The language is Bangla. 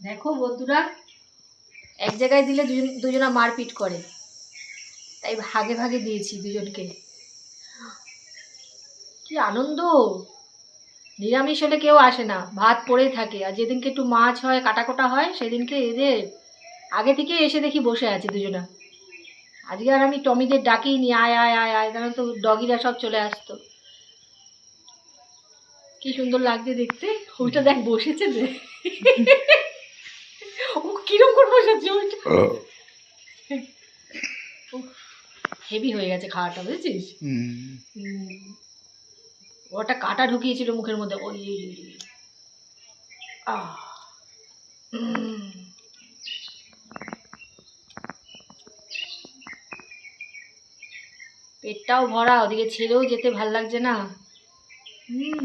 দেখো বন্ধুরা, এক জায়গায় দিলে দুজন, দুজনা মারপিট করে। তাই ভাগে ভাগে দিয়েছি দুজনকে। কি আনন্দ! নিরামিষ হলে কেউ আসে না, ভাত পড়েই থাকে। আর যেদিনকে একটু মাছ হয়, কাটাকোটা হয়, সেদিনকে এদের আগে থেকে এসে দেখি বসে আছে দুজনা। আজকে আর আমি টমিদের ডাকিনি, আয় আয় আয় আয় কারণ তো ডগিরা সব চলে আসতো। কি সুন্দর লাগছে দেখতে? ওইটা দেখ, বসেছে যে। ও কিরম করে বসেছে ওইটা? হেভি হয়ে গেছে খাওয়াটা, বুঝেছিস। ওটা কাটা ঢুকিয়েছিল মুখের মধ্যে। ওই। পেটটাও ভরা, ওদিকে ছেড়েও যেতে ভালো লাগছে না। হুম